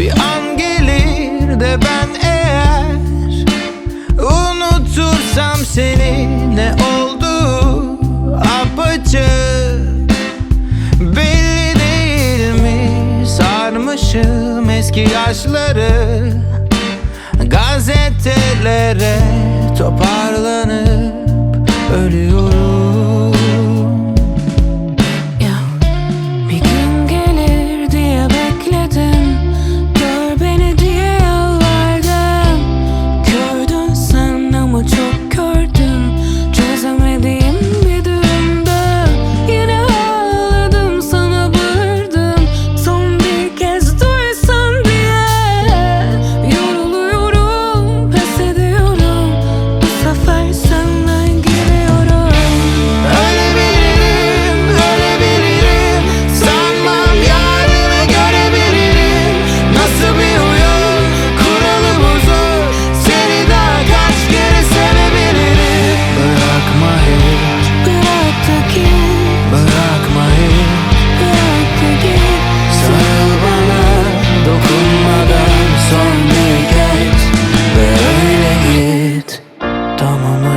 Bir an gelir de ben eğer Unutursam seni ne oldu? Apaçık. Belli değil mi? Sarmışım eski yaşları. Gazetelere toparlanıp ölüyor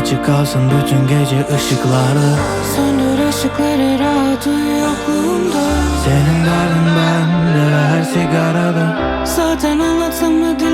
açık kalsın bütün gece ışıkları. Söndür ışıkları rahat uyu yokluğunda. Senin derdin bende her şey sigarada Zaten anlatsam anlatamadım